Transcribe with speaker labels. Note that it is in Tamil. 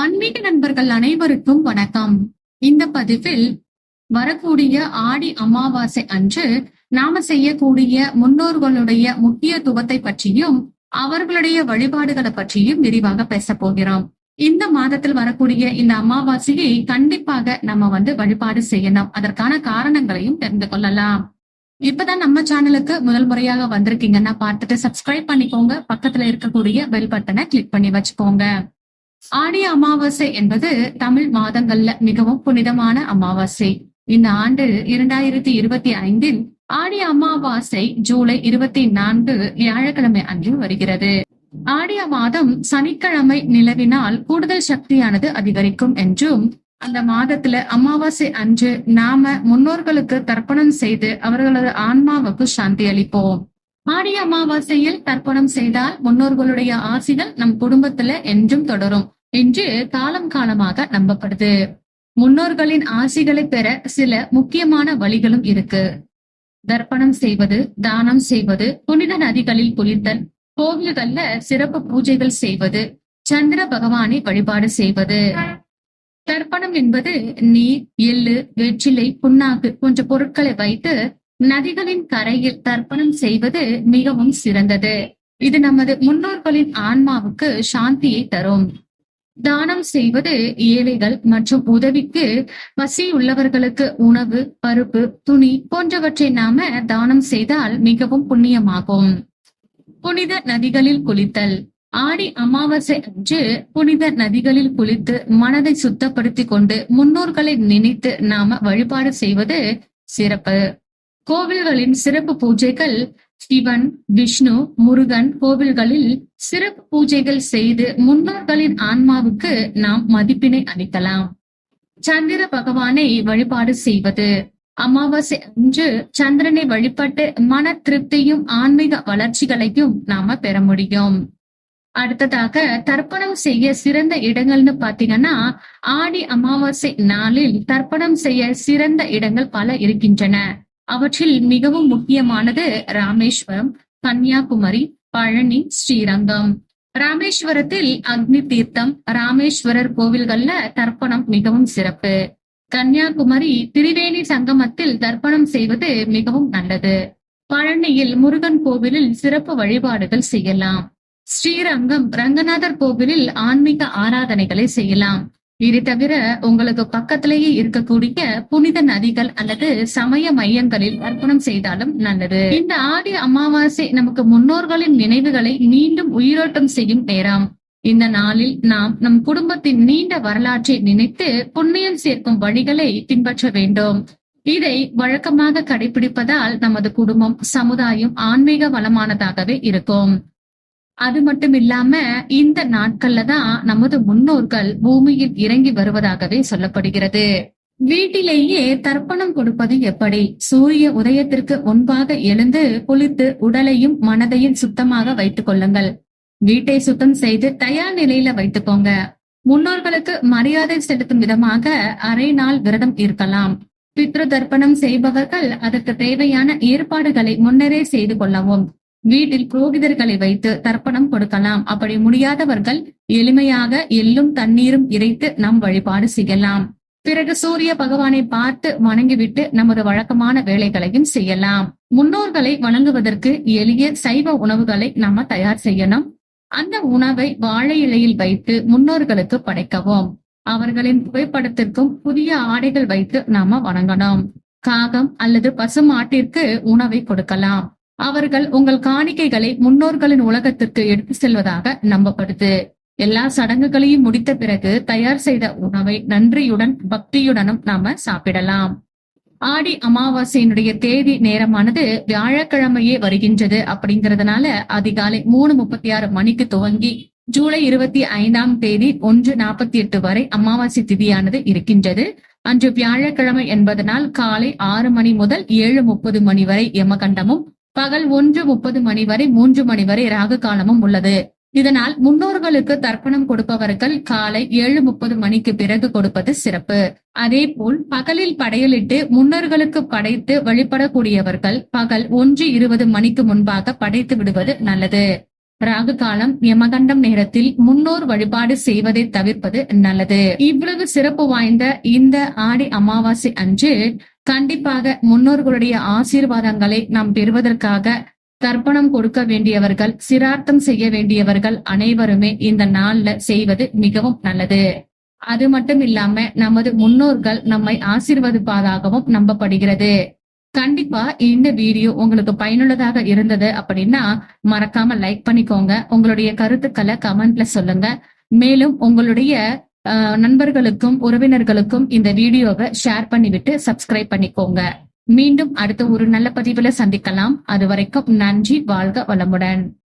Speaker 1: ஆன்மீக நண்பர்கள் அனைவருக்கும் வணக்கம். இந்த பதிவில் வரக்கூடிய ஆடி அமாவாசை அன்று நாம செய்யக்கூடிய முன்னோர்களுடைய முக்கியத்துவத்தை பற்றியும் அவர்களுடைய வழிபாடுகளை பற்றியும் விரிவாக பேச போகிறோம். இந்த மாதத்தில் வரக்கூடிய இந்த அமாவாசையை கண்டிப்பாக நம்ம வந்து வழிபாடு செய்யணும். அதற்கான காரணங்களையும் தெரிந்து கொள்ளலாம். இப்பதான் நம்ம சேனலுக்கு முதல் முறையாக வந்திருக்கீங்கன்னா பார்த்துட்டு சப்ஸ்கிரைப் பண்ணிக்கோங்க. பக்கத்துல இருக்கக்கூடிய பெல் பட்டனை கிளிக் பண்ணி வச்சுக்கோங்க. ஆடி அமாவாசை என்பது தமிழ் மாதங்கள்ல மிகவும் புனிதமான அமாவாசை. இந்த ஆண்டு இரண்டாயிரத்தி இருபத்தி ஐந்தில் ஆடி அமாவாசை ஜூலை இருபத்தி நான்கு வியாழக்கிழமை அன்று வருகிறது. ஆடிய மாதம் சனிக்கிழமை நிலவினால் கூடுதல் சக்தியானது அதிகரிக்கும் என்றும் அந்த மாதத்துல அமாவாசை அன்று நாம முன்னோர்களுக்கு தர்ப்பணம் செய்து அவர்களது ஆன்மாவுக்கு சாந்தி அளிப்போம். ஆடி அமாவாசையில் தர்ப்பணம் செய்தால் முன்னோர்களுடைய ஆசிகள் நம் குடும்பத்துல என்றும் தொடரும். என்று காலம் காலமாக நம்பப்படுது. முன்னோர்களின் ஆசிகளை பெற சில முக்கியமான வழிகளும் இருக்கு. தர்ப்பணம் செய்வது தானம் செய்வது புனித நதிகளில் குளித்தல் கோவில்கள்ல சிறப்பு பூஜைகள் செய்வது சந்திர பகவானை வழிபாடு செய்வது. தர்ப்பணம் என்பது நீர் எள்ளு வெற்றிலை புண்ணாக்கு போன்ற பொருட்களை வைத்து நதிகளின் கரையில் தர்ப்பணம் செய்வது மிகவும் சிறந்தது. இது நமது முன்னோர்களின் ஆன்மாவுக்கு சாந்தியை தரும். தானம் செய்வது ஏழைகள் மற்றும் உதவிக்கு பசி உள்ளவர்களுக்கு உணவு பருப்பு துணி போன்றவற்றை நாம தானம் செய்தால் மிகவும் புண்ணியமாகும். புனித நதிகளில் குளித்தல். ஆடி அமாவாசை அன்று புனித நதிகளில் குளித்து மனதை சுத்தப்படுத்தி கொண்டு முன்னோர்களை நினைத்து நாம வழிபாடு செய்வது சிறப்பு. கோவில்களின் சிறப்பு பூஜைகள் சிவன் விஷ்ணு முருகன் கோவில்களில் சிறப்பு பூஜைகள் செய்து முன்னோர்களின் ஆன்மாவுக்கு நாம் மதிப்பினை அளிக்கலாம். சந்திர பகவானை வழிபாடு செய்வது. அமாவாசை அன்று சந்திரனை வழிபட்டு மன திருப்தியும் ஆன்மீக வளர்ச்சிகளையும் நாம பெற முடியும். அடுத்ததாக தர்ப்பணம் செய்ய சிறந்த இடங்கள்னு பாத்தீங்கன்னா ஆடி அமாவாசை நாளில் தர்ப்பணம் செய்ய சிறந்த இடங்கள் பல இருக்கின்றன. அவற்றில் மிகவும் முக்கியமானது ராமேஸ்வரம் கன்னியாகுமரி பழனி ஸ்ரீரங்கம். ராமேஸ்வரத்தில் அக்னி தீர்த்தம் ராமேஸ்வரர் கோவில்கள்ல தர்ப்பணம் மிகவும் சிறப்பு. கன்னியாகுமரி திரிவேணி சங்கமத்தில் தர்ப்பணம் செய்வது மிகவும் நல்லது. பழனியில் முருகன் கோவிலில் சிறப்பு வழிபாடுகள் செய்யலாம். ஸ்ரீரங்கம் ரங்கநாதர் கோவிலில் ஆன்மீக ஆராதனைகளை செய்யலாம். இது தவிர உங்களுக்கு பக்கத்திலேயே இருக்கக்கூடிய புனித நதிகள் அல்லது சமய மையங்களில் அர்ப்பணம் செய்தாலும் நல்லது. இந்த ஆடி அமாவாசை நமக்கு முன்னோர்களின் நினைவுகளை மீண்டும் உயிரோட்டம் செய்யும் நேரம். இந்த நாளில் நாம் நம் குடும்பத்தின் நீண்ட வரலாற்றை நினைத்து புண்ணியம் சேர்க்கும் வழிகளை பின்பற்ற வேண்டும். இதை வழக்கமாக கடைபிடிப்பதால் நமது குடும்பம் சமுதாயம் ஆன்மீக வளமானதாகவே இருக்கும். அது மட்டும் இல்லாம இந்த நாட்கள்ல தான் நமது முன்னோர்கள் பூமியில் இறங்கி வருவதாகவே சொல்லப்படுகிறது. வீட்டிலேயே தர்ப்பணம் கொடுப்பது எப்படி? சூரிய உதயத்திற்கு முன்பாக எழுந்து குளித்து உடலையும் மனதையும் சுத்தமாக வைத்துக் கொள்ளுங்கள். வீட்டை சுத்தம் செய்து தயார் நிலையில வைத்துக்கோங்க. முன்னோர்களுக்கு மரியாதை செலுத்தும் விதமாக அரை நாள் விரதம் இருக்கலாம். பித்ரு தர்ப்பணம் செய்பவர்கள் அதற்கு தேவையான ஏற்பாடுகளை முன்னரே செய்து கொள்ளவும். வீட்டில் புரோகிதர்களை வைத்து தர்ப்பணம் கொடுக்கலாம். அப்படி முடியாதவர்கள் எளிமையாக எள்ளும் தண்ணீரும் இறைத்து நம் வழிபாடு செய்யலாம். பிறகு சூரிய பகவானை பார்த்து வணங்கிவிட்டு நமது வழக்கமான வேலைகளையும் செய்யலாம். முன்னோர்களை வணங்குவதற்கு எளிய சைவ உணவுகளை நாம தயார் செய்யணும். அந்த உணவை வாழை இலையில் வைத்து முன்னோர்களுக்கு படைக்கவும். அவர்களின் புகைப்படத்திற்கும் புதிய ஆடைகள் வைத்து நாம வணங்கணும். காகம் அல்லது பசுமாட்டிற்கு உணவை கொடுக்கலாம். அவர்கள் உங்கள் காணிக்கைகளை முன்னோர்களின் உலகத்திற்கு எடுத்து செல்வதாக நம்பப்படுது. எல்லா சடங்குகளையும் முடித்த பிறகு தயார் செய்த உணவை நன்றியுடன் பக்தியுடனும் நாம சாப்பிடலாம். ஆடி அமாவாசையினுடைய தேதி நேரமானது வியாழக்கிழமையே வருகின்றது அப்படிங்கறதுனால அதிகாலை மூணு முப்பத்தி ஆறு மணிக்கு துவங்கி ஜூலை இருபத்தி ஐந்தாம் தேதி ஒன்று நாற்பத்தி எட்டு வரை அமாவாசை திதியானது இருக்கின்றது. அன்று வியாழக்கிழமை என்பதனால் காலை ஆறு மணி முதல் ஏழு முப்பது மணி வரை யமகண்டமும் பகல் ஒன்று முப்பது மணி வரை மூன்று மணி வரை ராகு காலமும் உள்ளது. இதனால் முன்னோர்களுக்கு தர்ப்பணம் கொடுப்பவர்கள் காலை ஏழு முப்பது மணிக்கு பிறகு கொடுப்பது சிறப்பு. அதே போல் பகலில் படையலிட்டு முன்னோர்களுக்கு படைத்து வழிபடக்கூடியவர்கள் பகல் ஒன்று இருபது மணிக்கு முன்பாக படைத்து விடுவது நல்லது. ராகு காலம் யமகண்டம் நேரத்தில் முன்னோர் வழிபாடு செய்வதை தவிர்ப்பது நல்லது. இவ்வளவு சிறப்பு வாய்ந்த இந்த ஆடி அமாவாசை அன்று கண்டிப்பாக முன்னோர்களுடைய ஆசீர்வாதங்களை நாம் பெறுவதற்காக தர்ப்பணம் கொடுக்க வேண்டியவர்கள் சிரார்த்தம் செய்ய வேண்டியவர்கள் அனைவருமே இந்த நாள்ல செய்வது மிகவும் நல்லது. அது மட்டும் இல்லாம நமது முன்னோர்கள் நம்மை ஆசீர்வதிப்பதாகவும் நம்பப்படுகிறது. கண்டிப்பா இந்த வீடியோ உங்களுக்கு பயனுள்ளதாக இருந்தது அப்படின்னா மறக்காம லைக் பண்ணிக்கோங்க. உங்களுடைய கருத்துக்களை கமெண்ட்ல சொல்லுங்க. மேலும் உங்களுடைய நண்பர்களுக்கும் உறவினர்களுக்கும் இந்த வீடியோவை ஷேர் பண்ணிவிட்டு சப்ஸ்கிரைப் பண்ணிக்கோங்க. மீண்டும் அடுத்த ஒரு நல்ல பதிவுல சந்திக்கலாம். அது வரைக்கும் நன்றி வாழ்க வளமுடன்.